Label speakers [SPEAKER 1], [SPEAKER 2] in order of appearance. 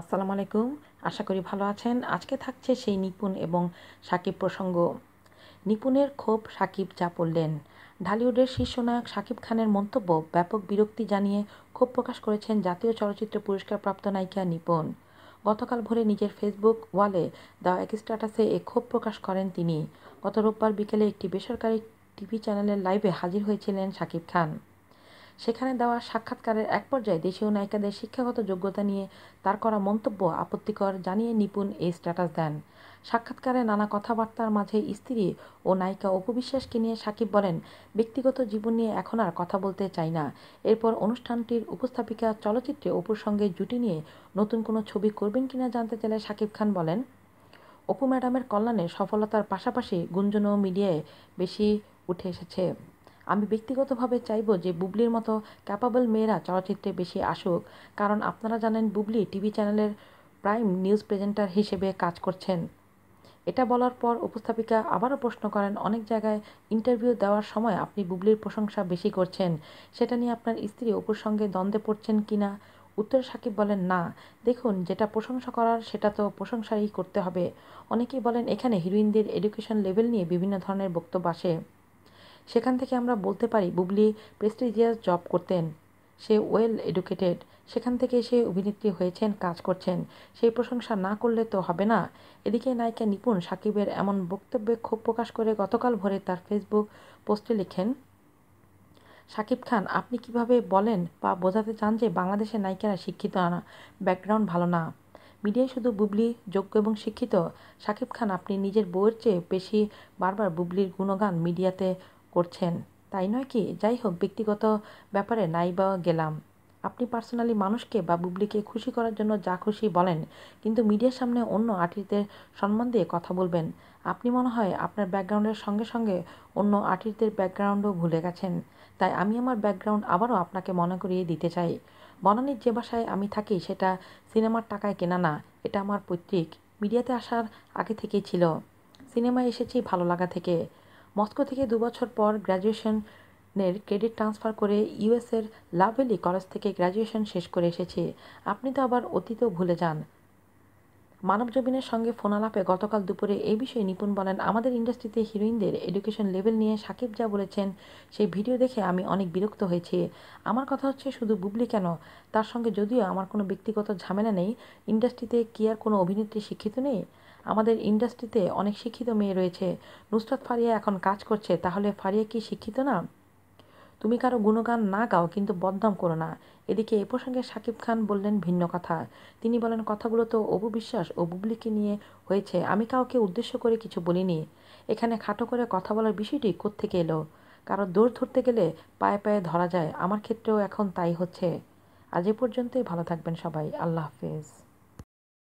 [SPEAKER 1] আসসালামু আলাইকুম। আশা করি ভালো আছেন। আজকে থাকছে সেই নিপুণ এবং সাকিব প্রসঙ্গ। নিপুণের ক্ষোভ সাকিব যা পড়লেন ঢালিউডের শীর্ষ নায়ক সাকিব খানের মন্তব্য ব্যাপক বিরক্তি জানিয়ে ক্ষোভ প্রকাশ করেছেন জাতীয় চলচ্চিত্র পুরস্কারপ্রাপ্ত নায়িকা নিপুণ। গতকাল ভোরে নিজের ফেসবুক ওয়ালে দেওয়া এক স্ট্যাটাসে এ ক্ষোভ প্রকাশ করেন তিনি। গত রোববার বিকেলে একটি বেসরকারি টিভি চ্যানেলের লাইভে হাজির হয়েছিলেন সাকিব খান। সেখানে দেওয়া সাক্ষাৎকারের এক পর্যায়ে দেশীয় নায়িকাদের শিক্ষাগত যোগ্যতা নিয়ে তার করা মন্তব্য আপত্তিকর জানিয়ে নিপুণ এই স্ট্যাটাস দেন। সাক্ষাৎকারে নানা কথাবার্তার মাঝে স্ত্রী ও নায়িকা অপবিশ্বাসকে নিয়ে সাকিব বলেন, ব্যক্তিগত জীবন নিয়ে এখন আর কথা বলতে চাই না। এরপর অনুষ্ঠানটির উপস্থাপিকা চলচ্চিত্রে অপুর সঙ্গে জুটি নিয়ে নতুন কোনো ছবি করবেন কিনা জানতে চাইলে সাকিব খান বলেন, অপু ম্যাডামের কল্যাণে সফলতার পাশাপাশি গুঞ্জনও মিডিয়ায় বেশি উঠে এসেছে। আমি ব্যক্তিগতভাবে চাইব যে বুবলির মতো ক্যাপাবল মেয়েরা চলচ্চিত্রে বেশি আসুক। কারণ আপনারা জানেন বুবলি টিভি চ্যানেলের প্রাইম নিউজ প্রেজেন্টার হিসেবে কাজ করছেন। এটা বলার পর উপস্থাপিকা আবারও প্রশ্ন করেন, অনেক জায়গায় ইন্টারভিউ দেওয়ার সময় আপনি বুবলির প্রশংসা বেশি করছেন। সেটা নিয়ে আপনার স্ত্রী অপুর সঙ্গে দ্বন্দ্বে পড়ছেন কি না? উত্তর সাকিব বলেন, না। দেখুন, যেটা প্রশংসা করার সেটা তো প্রশংসাই করতে হবে। অনেকেই বলেন, এখানে হিরোইনদের এডুকেশন লেভেল নিয়ে বিভিন্ন ধরনের বক্তব্য আসে। সেখান থেকে আমরা বলতে পারি, বুবলি প্রেস্টিজিয়াস জব করতেন। সে ওয়েল এডুকেটেড সেখান থেকে সে অভিনেত্রী হয়েছেন, কাজ করছেন। সেই প্রশংসা না করলে তো হবে না। এদিকে নায়িকা নিপুণ সাকিবের এমন বক্তব্যে ক্ষোভ প্রকাশ করে গতকাল ভোরে তার ফেসবুক পোস্টে লিখেন, সাকিব খান, আপনি কীভাবে বলেন বা বোঝাতে চান যে বাংলাদেশের নায়িকারা শিক্ষিত না, ব্যাকগ্রাউন্ড ভালো না? মিডিয়ায় শুধু বুবলি যোগ্য এবং শিক্ষিত। সাকিব খান, আপনি নিজের বউয়ের চেয়ে বেশি বারবার বুবলির গুণগান মিডিয়াতে করছেন। তাই নয় কি? যাই হোক ব্যক্তিগত ব্যাপারে নাই বা গেলাম। আপনি পার্সোনালি মানুষকে বা বুবলিকে খুশি করার জন্য যা খুশি বলেন, কিন্তু মিডিয়ার সামনে অন্য আর্টিস্টদের সম্মান দিয়ে কথা বলবেন। আপনি মনে হয় আপনার ব্যাকগ্রাউন্ডের সঙ্গে সঙ্গে অন্য আর্টিস্টদের ব্যাকগ্রাউন্ডও ভুলে গেছেন। তাই আমি আমার ব্যাকগ্রাউন্ড আবারও আপনাকে মনে করিয়ে দিতে চাই। বনানীর যে বাসায় আমি থাকি, সেটা সিনেমার টাকায় কেনা না, এটা আমার পৈতৃক। মিডিয়াতে আসার আগে থেকেই ছিল। সিনেমায় এসেছি ভালো লাগা থেকে। মস্কো থেকে দুবছর পর গ্র্যাজুয়েশনের ক্রেডিট ট্রান্সফার করে ইউএসের লাভেলি কলেজ থেকে গ্র্যাজুয়েশন শেষ করে এসেছি। আপনি তো আবার অতীতেও ভুলে যান। মানবজমিনের সঙ্গে ফোনালাপে গতকাল দুপুরে এই বিষয়ে নিপুণ বলেন, আমাদের ইন্ডাস্ট্রিতে হিরোইনদের এডুকেশন লেভেল নিয়ে সাকিব যা বলেছেন, সেই ভিডিও দেখে আমি অনেক বিরক্ত হয়েছি। আমার কথা হচ্ছে শুধু বুবলি কেন? তার সঙ্গে যদিও আমার কোনো ব্যক্তিগত ঝামেলা নেই, ইন্ডাস্ট্রিতে কি আর কোনো অভিনেত্রী শিক্ষিত নেই? আমাদের ইন্ডাস্ট্রিতে অনেক শিক্ষিত মেয়ে রয়েছে। নুসরাত ফারিয়া এখন কাজ করছে, তাহলে ফারিয়া কি শিক্ষিত না? তুমি কারও গুণগান না গাও, কিন্তু বদনাম করো না। এদিকে এ প্রসঙ্গে শাকিব খান বললেন ভিন্ন কথা। তিনি বলেন, কথাগুলো তো অবু বিশ্বাস ও বুবলিকে নিয়ে হয়েছে। আমি কাউকে উদ্দেশ্য করে কিছু বলিনি। এখানে খাটো করে কথা বলার বিষয়টি কোত্থেকে এলো? কারও দৌড় ধরতে গেলে পায়ে পায়ে ধরা যায়। আমার ক্ষেত্রেও এখন তাই হচ্ছে। আজ এ পর্যন্তই, ভালো থাকবেন সবাই। আল্লাহ হাফেজ।